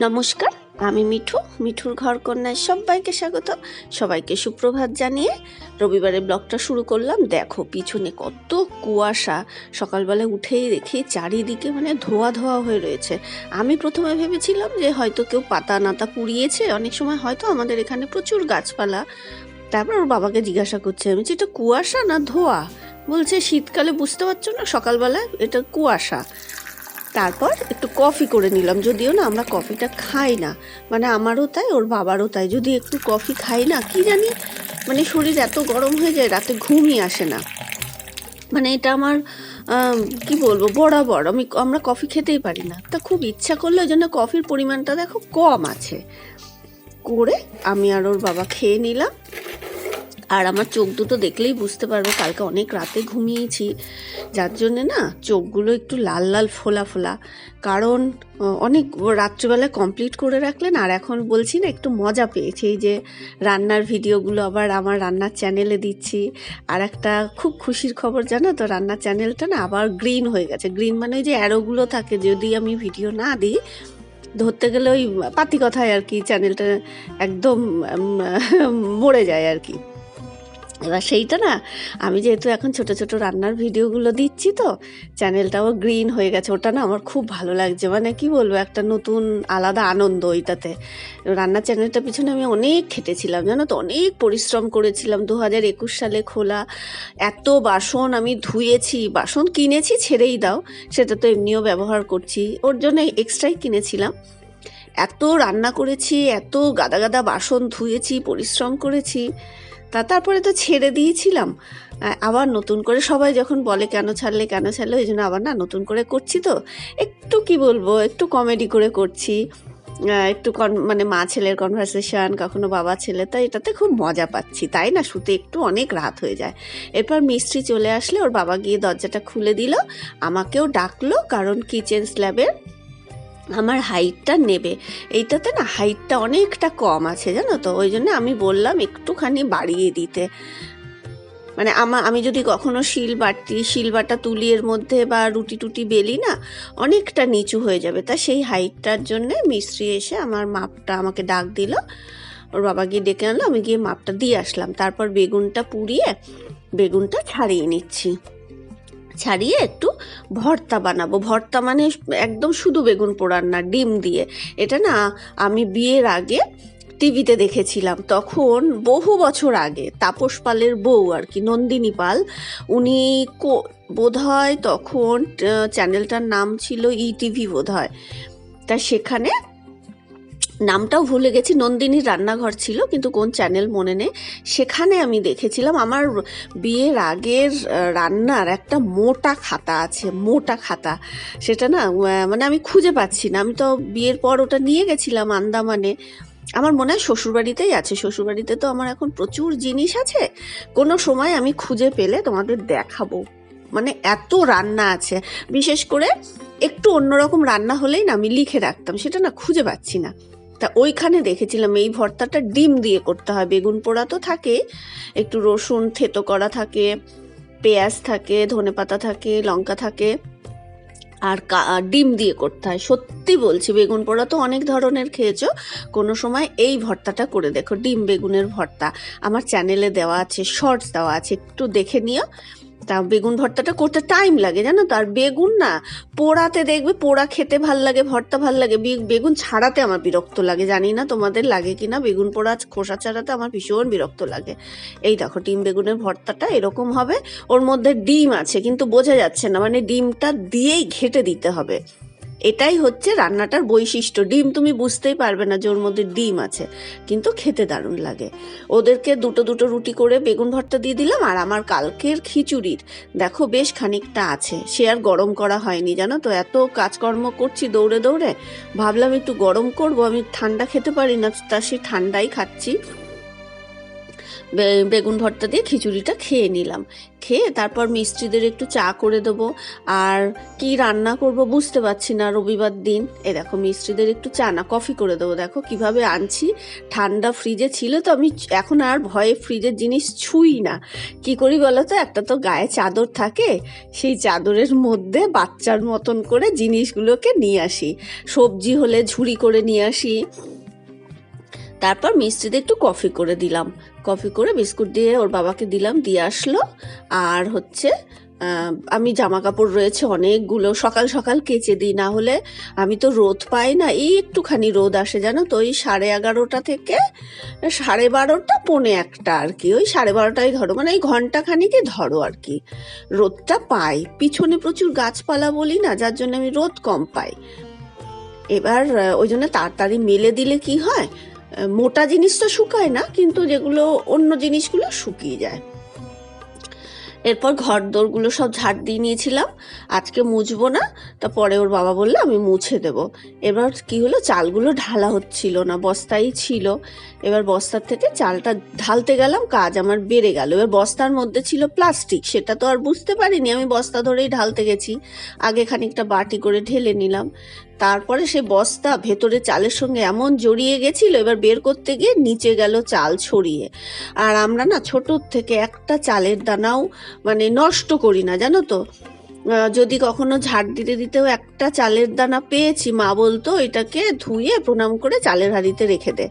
নমস্কার, আমি মিঠু, মিঠুর ঘর কন্যায় সবাইকে স্বাগত। সবাইকে সুপ্রভাত জানিয়ে রবিবারে ব্লগটা শুরু করলাম। দেখো, পিছনে কত কুয়াশা। সকালবেলা উঠেই দেখি চারিদিকে মানে ধোয়া ধোয়া হয়ে রয়েছে। আমি প্রথমে ভেবেছিলাম যে হয়তো কেউ পাতা নাতা পুড়িয়েছে। অনেক সময় হয়তো আমাদের এখানে প্রচুর গাছপালা। তারপর ওর বাবাকে জিজ্ঞাসা করছে, আমি এটা কুয়াশা না ধোয়া? বলছে, শীতকালে বুঝতে পারছ না, সকালবেলায় এটা কুয়াশা। তারপর একটু কফি করে নিলাম। যদিও না আমরা কফিটা খাই না। মানে আমারও তাই ওর বাবারও তাই। যদি একটু কফি খাই না কি জানি? মানে শরীর এত গরম হয়ে যায় রাতে ঘুমই আসে না। মানে এটা আমার আম, কি বলব বরাবর। আমি আমরা কফি খেতেই পারি না। তা খুব ইচ্ছা করলে ওই জন্য কফির পরিমাণটা দেখো কম আছে। করে আমি আর ওর বাবা খেয়ে নিলাম। আর আমার চোখ দুটো দেখলেই বুঝতে পারবে কালকে অনেক রাতে ঘুমিয়েছি। যার জন্যে না চোখগুলো একটু লাল লাল ফোলা ফোলা। কারণ অনেক রাত্রিবেলা কমপ্লিট করে রাখলেন আর এখন বলছি না একটু মজা পেয়েছি। এই যে রান্নার ভিডিওগুলো আবার আমার রান্নার চ্যানেলে দিচ্ছি। আর একটা খুব খুশির খবর, জানো তো রান্নার চ্যানেলটা না আবার গ্রিন হয়ে গেছে। গ্রিন মানে ওই যে অ্যারোগুলো থাকে, যদি আমি ভিডিও না দিই, ধরতে গেলে ওই পাতি কথায় আর কি চ্যানেলটা একদম মরে যায় আর কি। এবার সেইটা না, আমি যেহেতু এখন ছোট ছোট রান্নার ভিডিওগুলো দিচ্ছি তো চ্যানেলটাও গ্রিন হয়ে গেছে। ওটা না আমার খুব ভালো লাগছে। মানে কি বলব, একটা নতুন আলাদা আনন্দ ওইটাতে। রান্নার চ্যানেলটার পিছনে আমি অনেক খেটেছিলাম, জানো তো? অনেক পরিশ্রম করেছিলাম। দু হাজার একুশ সালে খোলা এত বাসন আমি ধুয়েছি। বাসন কিনেছি ছেড়েই দাও, সেটা তো এমনিও ব্যবহার করছি। ওর জন্য এক্সট্রাই কিনেছিলাম। এত রান্না করেছি, এত গাদা গাদা বাসন ধুয়েছি, পরিশ্রম করেছি। তা তারপরে তো ছেড়ে দিয়েছিলাম। আবার নতুন করে সবাই যখন বলে, কেন ছাড়লে কেন ছাড়লে? ওই জন্য আবার না, নতুন করে করছি তো। একটু কি বলব, একটু কমেডি করে করছি। একটু কন- মানে মা ছেলের কনভারসেশন কখনো বাবা ছেলে, তো এটাতে খুব মজা পাচ্ছি। তাই না, শুতে একটু অনেক রাত হয়ে যায়। এরপর মিস্ত্রি চলে আসলে ওর বাবা গিয়ে দরজাটা খুলে দিল, আমাকেও ডাকলো, কারণ কিচেন স্ল্যাবের আমার হাইটটা নেবে। এইটাতে না হাইটটা অনেকটা কম আছে, জানো তো? ওই জন্য আমি বললাম একটুখানি বাড়িয়ে দিতে। মানে আমা আমি যদি কখনো শিল বাটি শিল বাটা তুলি এর মধ্যে বা রুটি টুটি বেলি না, অনেকটা নিচু হয়ে যাবে। তা সেই হাইটটার জন্য মিস্ত্রি এসে আমার মাপটা আমাকে ডাক দিল। ওর বাবা গিয়ে ডেকে আনলো, আমি গিয়ে মাপটা দিয়ে আসলাম। তারপর বেগুনটা পুড়িয়ে বেগুনটা ছাড়িয়ে নিচ্ছি। ছাড়িয়ে একটু ভর্তা বানাবো। ভর্তা মানে একদম শুধু বেগুন পোড়ার না, ডিম দিয়ে। এটা না আমি বিয়ের আগে টিভিতে দেখেছিলাম। তখন বহু বছর আগে তাপস পালের বউ আর কি, নন্দিনী পাল, উনি বোধ হয় তখন চ্যানেলটার নাম ছিল ইটিভি বোধ হয় তা সেখানে নামটাও ভুলে গেছি, নন্দিনীর রান্নাঘর ছিল, কিন্তু কোন চ্যানেল মনে নেই। সেখানে আমি দেখেছিলাম, আমার বিয়ের আগের রান্নার একটা মোটা খাতা আছে, মোটা খাতা। সেটা না মানে আমি খুঁজে পাচ্ছি না। আমি তো বিয়ের পর ওটা নিয়ে গেছিলাম আন্দামানে। আমার মনে হয় শ্বশুরবাড়িতেই আছে। শ্বশুরবাড়িতে তো আমার এখন প্রচুর জিনিস আছে। কোনো সময় আমি খুঁজে পেলে তোমাদের দেখাবো। মানে এত রান্না আছে। বিশেষ করে একটু অন্যরকম রান্না হলেই না আমি লিখে রাখতাম। সেটা না খুঁজে পাচ্ছি না। তা ওইখানে দেখেছিলাম এই ভর্তাটা ডিম দিয়ে করতে হয়। বেগুন পোড়া তো থাকে, একটু রসুন, থেতো করা থাকে, পেঁয়াজ থাকে, ধনেপাতা থাকে, লঙ্কা থাকে, আর ডিম দিয়ে করতে হয়। সত্যি বলছি, বেগুন পোড়া তো অনেক ধরনের খেয়েছো। কোনো সময় এই ভর্তাটা করে দেখো, ডিম বেগুনের ভর্তা। আমার চ্যানেলে দেওয়া আছে, শর্টস দেওয়া আছে, একটু দেখে নিও। তা বেগুন ভর্তাটা করতে টাইম লাগে, জানো তো? আর বেগুন না, পোড়াতে দেখবে, পোড়া খেতে ভালো লাগে, ভর্তা ভালো লাগে। বেগুন ছাড়াতে আমার বিরক্ত লাগে, জানি না তোমাদের লাগে কি না বেগুন পোড়া, খোসা ছাড়াতে আমার ভীষণ বিরক্ত লাগে। এই দেখো ডিম বেগুনের ভর্তাটা এরকম হবে। ওর মধ্যে ডিম আছে, কিন্তু বোঝা যাচ্ছে না। মানে ডিমটা দিয়েই ঘেটে দিতে হবে। এটাই হচ্ছে রান্নাটার বৈশিষ্ট্য। ডিম তুমি বুঝতেই পারবে না যে ওর মধ্যে ডিম আছে, কিন্তু খেতে দারুণ লাগে। ওদেরকে দুটো দুটো রুটি করে বেগুন ভর্তা দিয়ে দিলাম, আর আমার কালকের খিচুড়ির। দেখো বেশ খানিকটা আছে, সে আর গরম করা হয়নি, জানো তো? এত কাজকর্ম করছি দৌড়ে দৌড়ে, ভাবলাম একটু গরম করব, আমি ঠান্ডা খেতে পারি না, তা সে ঠান্ডাই খাচ্ছি। বেগুন ভর্তা দিয়ে খিচুড়িটা খেয়ে নিলাম। খেয়ে তারপর মিস্ত্রিদের একটু চা করে দেবো। আর কি রান্না করব বুঝতে পারছি না রবিবার দিন। এ দেখো মিস্ত্রিদের একটু চা না, কফি করে দেবো। দেখো কীভাবে আনছি। ঠান্ডা ফ্রিজে ছিল তো, আমি এখন আর ভয়ে ফ্রিজের জিনিস ছুই না। কি করি বলো তো? একটা তো গায়ে চাদর থাকে, সেই চাদরের মধ্যে বাচ্চার মতন করে জিনিসগুলোকে নিয়ে আসি। সবজি হলে ঝুড়ি করে নিয়ে আসি। তারপর মিস্ত্রিদের একটু কফি করে দিলাম। কফি করে বিস্কুট দিয়ে ওর বাবাকে দিলাম, দিয়ে আসলো। আর হচ্ছে আমি জামা কাপড় রয়েছে অনেকগুলো, সকাল সকাল কেচে দিই, না হলে আমি তো রোদ পাই না এই একটুখানি রোদ আসে, জানো তো? ওই সাড়ে এগারোটা থেকে সাড়ে বারোটা, পৌনে একটা আর কি, ওই সাড়ে বারোটাই ধরো মানে এই ঘণ্টা খানিকে ধরো আর কি। রোদটা পাই। পিছনে প্রচুর গাছপালা বলি না, যার জন্য আমি রোদ কম পাই। এবার ওই জন্য তাড়াতাড়ি মেলে দিলে কি হয়? মোটা জিনিস তো শুকায় না, কিন্তু যেগুলো অন্য জিনিসগুলো শুকিয়ে যায়। এরপর ঘর দোরগুলো সব ঝাড় দিয়ে নিয়েছিলাম। আজকে মুছবো না, তা পরে ওর বাবা বলল, আমি মুছে দেবো। এবার কি হলো, চালগুলো ঢালা হচ্ছিল না, বস্তাই ছিল। এবার বস্তার থেকে চালটা ঢালতে গেলাম, কাজ আমার বেড়ে গেল। এবার বস্তার মধ্যে ছিল প্লাস্টিক, সেটা তো আর বুঝতে পারিনি, আমি বস্তা ধরেই ঢালতে গেছি। আগে খানিকটা বাটি করে ঢেলে নিলাম। তারপরে সে বস্তা ভেতরে চালের সঙ্গে এমন জড়িয়ে গেছিল, এবার বের করতে গিয়ে নিচে গেল চাল ছড়িয়ে। আর আমরা না ছোটোর থেকে একটা চালের দানাও মানে নষ্ট করি না, জানো তো? যদি কখনো ঝাড় দিতে দিতেও একটা চালের দানা পেয়েছি, মা বলতো, এটাকে ধুয়ে প্রণাম করে চালের হাঁড়িতে রেখে দে।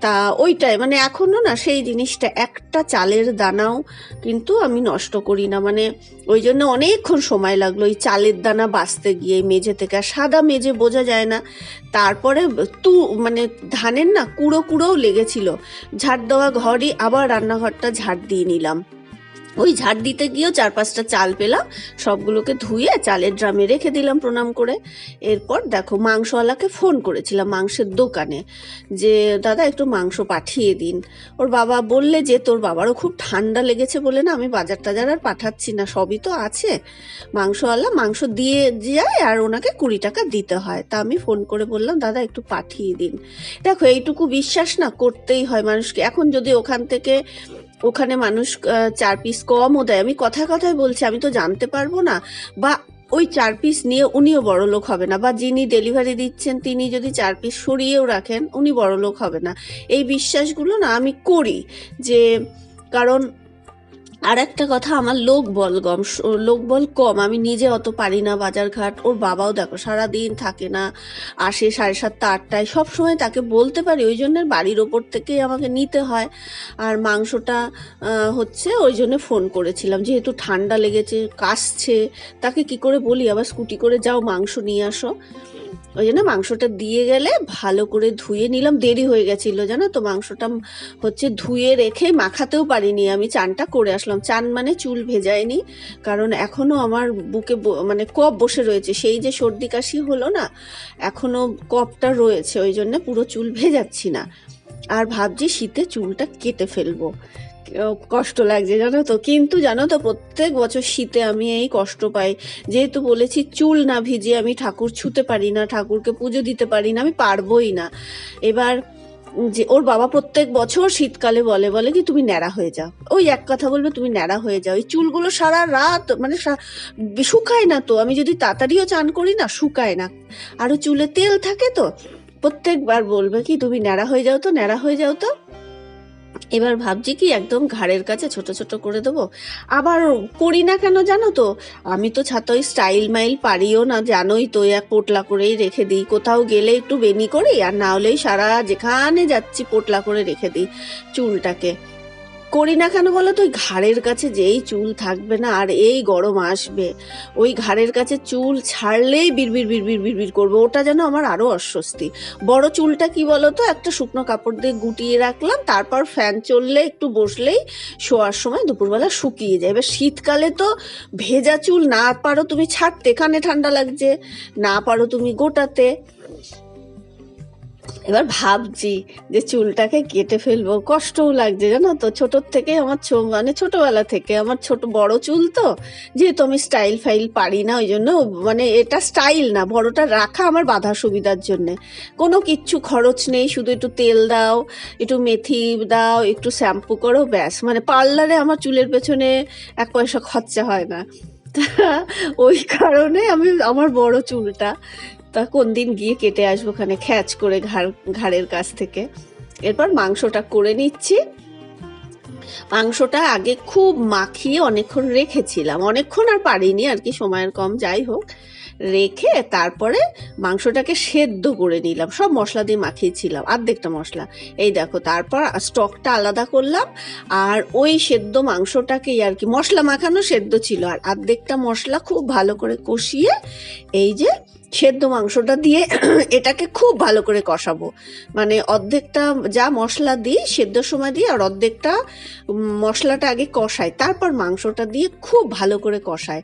তা ওইটাই মানে এখনও না সেই জিনিসটা, একটা চালের দানাও কিন্তু আমি নষ্ট করি না। মানে ওই জন্য অনেকক্ষণ সময় লাগল ওই চালের দানা বাঁচতে গিয়ে, মেঝে থেকে। আর সাদা মেঝে বোঝা যায় না। তারপরে তু মানে ধানের না কুড়ো কুড়োও লেগেছিল। ঝাড় দেওয়া ঘরই, আবার রান্নাঘরটা ঝাড় দিয়ে নিলাম। ওই ঝাড় দিতে গিয়েও চার পাঁচটা চাল পেলাম, সবগুলোকে ধুয়ে চালের ড্রামে রেখে দিলাম প্রণাম করে। এরপর দেখো মাংসওয়ালাকে ফোন করেছিলাম মাংসের দোকানে যে, দাদা, একটু মাংস পাঠিয়ে দিন। ওর বাবা বললে যে, তোর বাবারও খুব ঠান্ডা লেগেছে বলে না, আমি বাজার টাজার আর পাঠাচ্ছি না, সবই তো আছে। মাংসওয়ালা মাংস দিয়ে যায় আর ওনাকে কুড়ি টাকা দিতে হয়। তা আমি ফোন করে বললাম, দাদা, একটু পাঠিয়ে দিন। দেখো, এইটুকু বিশ্বাস না করতেই হয় মানুষকে। এখন যদি ওখান থেকে ওখানে মানুষ চার পিস কমও দেয়। আমি কথায় কথায় বলছি, আমি তো জানতে পারব না। বা ওই চার পিস নিয়ে উনিও বড় লোক হবে না। বা যিনি ডেলিভারি দিচ্ছেন, তিনি যদি চার পিস সরিয়েও রাখেন, উনি বড় লোক হবে না। এই বিশ্বাসগুলো না আমি করি যে, কারণ আর একটা কথা, আমার লোক বল কম লোক বল কম। আমি নিজে অত পারি না বাজারঘাট, ওর বাবাও দেখো সারা দিন থাকে না, আসে সাড়ে সাতটা, আটটায়। সব সময় তাকে বলতে পারি, ওই জন্য বাড়ির ওপর থেকেই আমাকে নিতে হয়। আর মাংসটা হচ্ছে ওই জন্য ফোন করেছিলাম। যেহেতু ঠান্ডা লেগেছে, কাশছে, তাকে কি করে বলি? আবার স্কুটি করে যাও, মাংস নিয়ে আসো। ওই জন্য মাংসটা দিয়ে গেলে ভালো করে ধুয়ে নিলাম। দেরি হয়ে গেছিল, জানো তো? মাংসটা হচ্ছে ধুয়ে রেখে মাখাতেও পারিনি আমি, চানটা করে আসলাম। চান মানে চুল ভেজায়নি, কারণ এখনও আমার বুকে মানে কপ বসে রয়েছে। সেই যে সর্দি কাশি হলো না, এখনও কপটা রয়েছে, ওই জন্য পুরো চুল ভেজাচ্ছি না। আর ভাবছি শীতে চুলটা কেটে ফেলব। কষ্ট লাগছে জানো তো। কিন্তু জানো তো, প্রত্যেক বছর শীতে আমি এই কষ্ট পাই। যেহেতু বলেছি চুল না ভিজে আমি ঠাকুর ছুতে পারি না, ঠাকুরকে পুজো দিতে পারি না, আমি পারবোই না। এবার যে ওর বাবা প্রত্যেক বছর শীতকালে বলে বলে কি, তুমি ন্যাড়া হয়ে যাও। ওই এক কথা বলবে, তুমি ন্যাড়া হয়ে যাও। এই চুলগুলো সারা রাত মানে শুকায় না তো। আমি যদি তাড়াতাড়িও চান করি না, শুকায় না। আরও চুলে তেল থাকে তো প্রত্যেকবার বলবে কি, তুমি ন্যাড়া হয়ে যাও তো, ন্যাড়া হয়ে যাও তো। এবার ভাবছি কি, একদম ঘাড়ের কাছে ছোট ছোট করে দেব। আবার করি না কেন জানো তো? আমি তো ছাত ওই স্টাইল মাইল পারিও না, জানোই তো, এক পোটলা করেই রেখে দিই। কোথাও গেলে একটু বেনি করি, আর না হলেই সারা যেখানে যাচ্ছি, পোটলা করে রেখে দিই চুলটাকে। করি না কেন বলো তো? ওই ঘাড়ের কাছে যেই চুল থাকবে না, আর এই গরম আসবে, ওই ঘাড়ের কাছে চুল ছাড়লেই বিড়বিড় বিড়বিড় বিড়বিড় করবে। ওটা যেন আমার আরও অস্বস্তি। বড় চুলটা কি বলো তো? একটা শুকনো কাপড় দিয়ে গুটিয়ে রাখলাম, তারপর ফ্যান চললে, একটু বসলেই শোয়ার সময় দুপুরবেলা শুকিয়ে যায়। এবার শীতকালে তো ভেজা চুল, না পারো তুমি ছাড়তে, কানে ঠান্ডা লাগছে, না পারো তুমি গোটাতে। এবার ভাবছি যে চুলটাকে কেটে ফেলব। কষ্টও লাগছে, জানো তো? ছোটোর থেকে আমার মানে ছোটবেলা থেকে আমার ছোট, বড় চুল তো। যেহেতু আমি স্টাইল ফাইল পারি না, ওই জন্য মানে এটা স্টাইল না, বড়টা রাখা আমার বাধা সুবিধার জন্যে। কোনো কিচ্ছু খরচ নেই, শুধু একটু তেল দাও, একটু মেথি দাও, একটু শ্যাম্পু করো, ব্যাস। মানে পার্লারে আমার চুলের পেছনে এক পয়সা খরচা হয় না। ওই কারণে আমি আমার বড় চুলটা তা কোন দিন গিয়ে কেটে আসব ওখানে খ্যাচ করে ঘাড়, ঘাড়ের কাছ থেকে। এরপর মাংসটা করে নিচ্ছি। মাংসটা আগে খুব মাখিয়ে অনেকক্ষণ রেখেছিলাম। অনেকক্ষণ আর পারিনি আর কি, সময়ের কম। যাই হোক রেখে তারপরে মাংসটাকে সেদ্ধ করে নিলাম। সব মশলা দিয়ে মাখিয়েছিলাম অর্ধেকটা মশলা। এই দেখো, তারপর স্টকটা আলাদা করলাম। আর ওই সেদ্ধ মাংসটাকেই আর কি, মশলা মাখানো সেদ্ধ ছিল। আর অর্ধেকটা মশলা খুব ভালো করে কষিয়ে এই যে সেদ্ধ মাংসটা দিয়ে এটাকে খুব ভালো করে কষাবো। মানে অর্ধেকটা যা মশলা দিই সেদ্ধ সময় দিই আর অর্ধেকটা মশলাটা আগে কষাই, তারপর মাংসটা দিয়ে খুব ভালো করে কষাই।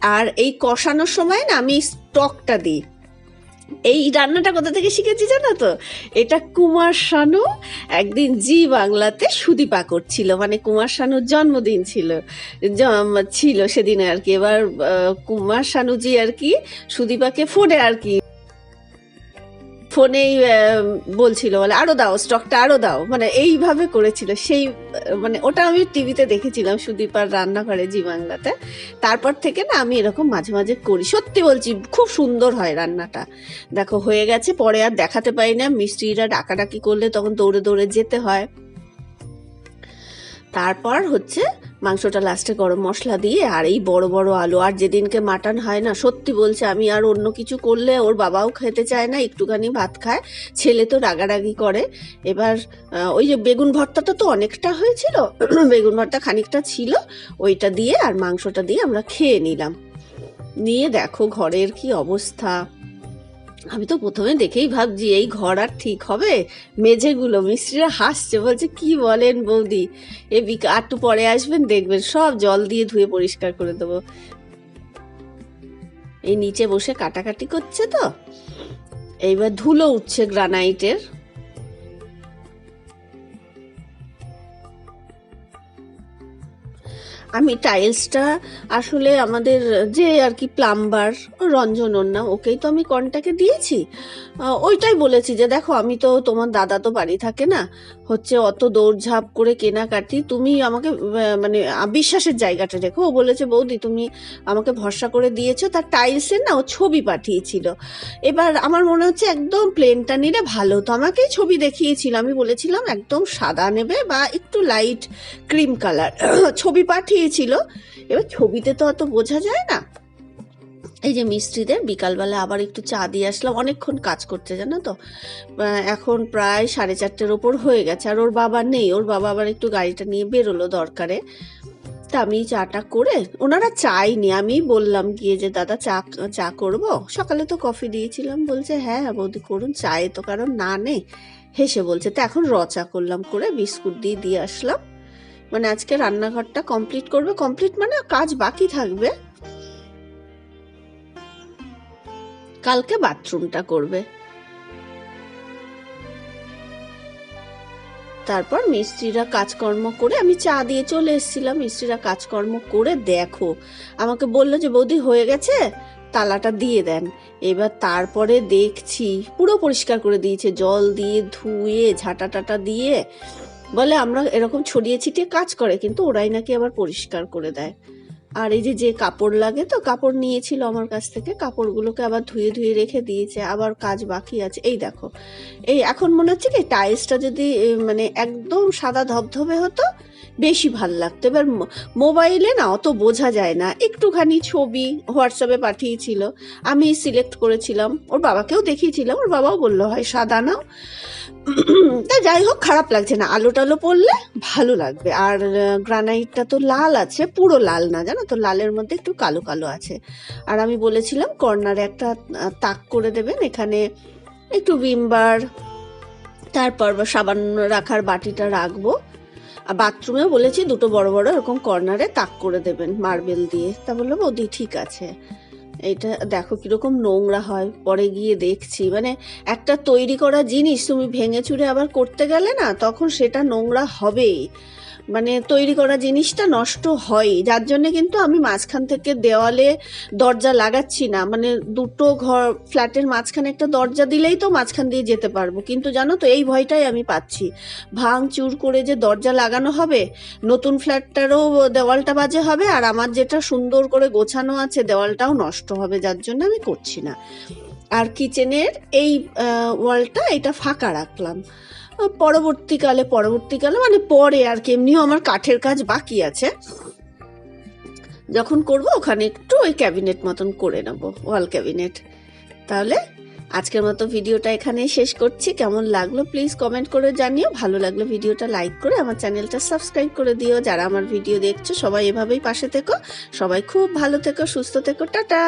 আর এই কষানোর সময় না আমি স্টকটা দিই। এই রান্নাটা কোথা থেকে শিখেছি জানো তো? এটা কুমার শানু একদিন জি বাংলাতে সুদীপা করছিল মানে কুমার শানুর জন্মদিন ছিল। ছিল সেদিন আর কি। এবার কুমার শানুজি আর কি সুদীপাকে ফোনে আর কি ফোনেই বলছিল, বলে, আরও দাও, স্টকটা আরও দাও। মানে এইভাবে করেছিল। সেই মানে ওটা আমি টিভিতে দেখেছিলাম সুদীপার রান্নাঘরে জি বাংলাতে। তারপর থেকে না আমি এরকম মাঝে মাঝে করি। সত্যি বলছি, খুব সুন্দর হয় রান্নাটা। দেখো, হয়ে গেছে, পরে আর দেখাতে পারি না। মিস্ত্রিরা ডাকাডাকি করলে তখন দৌড়ে দৌড়ে যেতে হয়। তারপর হচ্ছে মাংসটা লাস্টে গরম মশলা দিয়ে আর এই বড় বড় আলু। আর যেদিনকে মাটন হয় না, সত্যি বলছে, আমি আর অন্য কিছু করলে ওর বাবাও খেতে চায় না, একটুখানি ভাত খায়। ছেলে তো রাগারাগি করে। এবার ওই যে বেগুন ভর্তাটা তো অনেকটা হয়েছিল, বেগুন ভর্তা খানিকটা ছিল, ওইটা দিয়ে আর মাংসটা দিয়ে আমরা খেয়ে নিলাম। নিয়ে দেখো ঘরের কি অবস্থা। আমি তো প্রথমে দেখেই ভাবছি এই ঘর আর ঠিক হবে? মেঝেগুলো, মিস্ত্রিরা হাসছে, বলছে, কি বলেন বৌদি? এ বিকা একটু পরে আসবেন, দেখবেন সব জল দিয়ে ধুয়ে পরিষ্কার করে দেবো। এই নিচে বসে কাটাকাটি করছে তো? এইবার ধুলো উঠছে গ্রানাইটের। আমি টাইলসটা আসলে আমাদের যে আর কি প্লাম্বার, রঞ্জন না ওকেই তো আমি কন্ট্যাক্টে দিয়েছি। ওইটাই বলেছি যে, দেখো, আমি তো তোমার দাদা তো বাড়ি থাকে না। হচ্ছে অত দৌড়ঝাঁপ করে কেনাকাটি, তুমি আমাকে মানে বিশ্বাসের জায়গাটা রেখো। ও বলেছে, বৌদি, তুমি আমাকে ভরসা করে দিয়েছ, তার টাইলসের না ও ছবি পাঠিয়েছিল। এবার আমার মনে হচ্ছে একদম প্লেনটা নিলে ভালো হতো। আমাকেই ছবি দেখিয়েছিল। আমি বলেছিলাম, একদম সাদা নেবে বা একটু লাইট ক্রিম কালার ছবি পাঠিয়েছিল এবার ছবিতে তো অত বোঝা যায় না। এই যে মিস্ত্রিদের বিকালবেলা আবার একটু চা দিয়ে আসলাম, অনেকক্ষণ কাজ করতে জানো তো। এখন প্রায় সাড়ে চারটের ওপর হয়ে গেছে, আর ওর বাবা নেই। ওর বাবা আবার একটু গাড়িটা নিয়ে বেরোলো দরকারে। তা আমি চাটা করে, ওনারা চাইনি আমি বললাম গিয়ে যে, দাদা, চা চা করব? সকালে তো কফি দিয়েছিলাম, বলছে হ্যাঁ হ্যাঁ বৌদি, করুন, চায়ে তো কারণ না নেই। হেসে বলছে, তো এখন র চা করলাম করে, বিস্কুট দিয়ে দিয়ে আসলাম। মানে আজকে রান্নাঘরটা কমপ্লিট করবে। কমপ্লিট মানে কাজ বাকি থাকবে। কালকে বাথরুমটা করবে। তারপর মিস্ত্রিরা কাজকর্ম করে, আমি চা দিয়ে চলে এসেছিলাম। মিস্ত্রিরা কাজকর্ম করে দেখো। আমাকে বলল যে, বৌদি, হয়ে গেছে? তালাটা দিয়ে দেন। এবার তারপরে দেখছি, পুরো পরিষ্কার করে দিয়েছে। জল দিয়ে ধুয়ে, ঝাঁটা টাটা দিয়ে বলে আমরা এরকম ছড়িয়ে ছিটিয়ে কাজ করে, কিন্তু ওরাই নাকি আবার পরিষ্কার করে দেয়। আর এই যে যে কাপড় লাগে তো, কাপড় নিয়েছিল আমার কাছ থেকে, কাপড়গুলোকে আবার ধুয়ে ধুয়ে রেখে দিয়েছে, আবার কাজ বাকি আছে। এই দেখো, এই এখন মনে হচ্ছে কি, টাইলসটা যদি মানে একদম সাদা ধবধবে হতো, বেশি ভালো লাগতো। এবার মোবাইলে না অত বোঝা যায় না। একটুখানি ছবি হোয়াটসঅ্যাপে পাঠিয়েছিল, আমি সিলেক্ট করেছিলাম, ওর বাবাকেও দেখিয়েছিলাম, ওর বাবাও বলল হয় সাদা নাও। তা যাই হোক, খারাপ লাগছে না। আলো টালো পড়লে ভালো লাগবে। আর গ্রানাইটটা তো লাল আছে, পুরো লাল না, জানো তো? লালের মধ্যে একটু কালো কালো আছে। আর আমি বলেছিলাম, কর্নারে একটা তাক করে দেবেন। এখানে একটু ভিমবার তারপর সাবান রাখার বাটিটা রাখব। আর বাথরুমেও বলেছি, দুটো বড় বড় এরকম কর্নারে তাক করে দেবেন মার্বেল দিয়ে। তা বলল বৌদি ঠিক আছে। এটা দেখো কীরকম নোংরা হয়, পরে গিয়ে দেখছি। মানে একটা তৈরি করা জিনিস তুমি ভেঙে চুরে আবার করতে গেলে না, তখন সেটা নোংরা হবেই। মানে তৈরি করা জিনিসটা নষ্ট হয়। যার জন্য কিন্তু আমি মাঝখান থেকে দেওয়ালে দরজা লাগাচ্ছি না। মানে দুটো ঘর, ফ্ল্যাটের মাঝখানে একটা দরজা দিলেই তো মাঝখান দিয়ে যেতে পারব। কিন্তু জানো তো, এই ভয়টাই আমি পাচ্ছি। ভাঙ চুর করে যে দরজা লাগানো হবে, নতুন ফ্ল্যাটটারও দেওয়ালটা বাজে হবে, আর আমার যেটা সুন্দর করে গোছানো আছে, দেওয়ালটাও নষ্ট হবে, যার জন্য আমি করছি না। আর কিচেনের এই ওয়ালটা, এটা ফাঁকা রাখলাম। পরবর্তীকালে পরবর্তীকালে মানে পরে আর কি, এমনিও আমার কাঠের কাজ বাকি আছে। যখন করব ওখানে একটু ওই ক্যাবিনেট মতন করে নেব, ওয়াল ক্যাবিনেট। তাহলে আজকের মতো ভিডিওটা এখানেই শেষ করছি। কেমন লাগল প্লিজ কমেন্ট করে জানিও। ভালো লাগল ভিডিওটা লাইক করে আমার চ্যানেলটা সাবস্ক্রাইব করে দিও। যারা আমার ভিডিও দেখছ সবাই এভাবেই পাশে থেকো। সবাই খুব ভালো থেকো, সুস্থ থেকো। টাটা!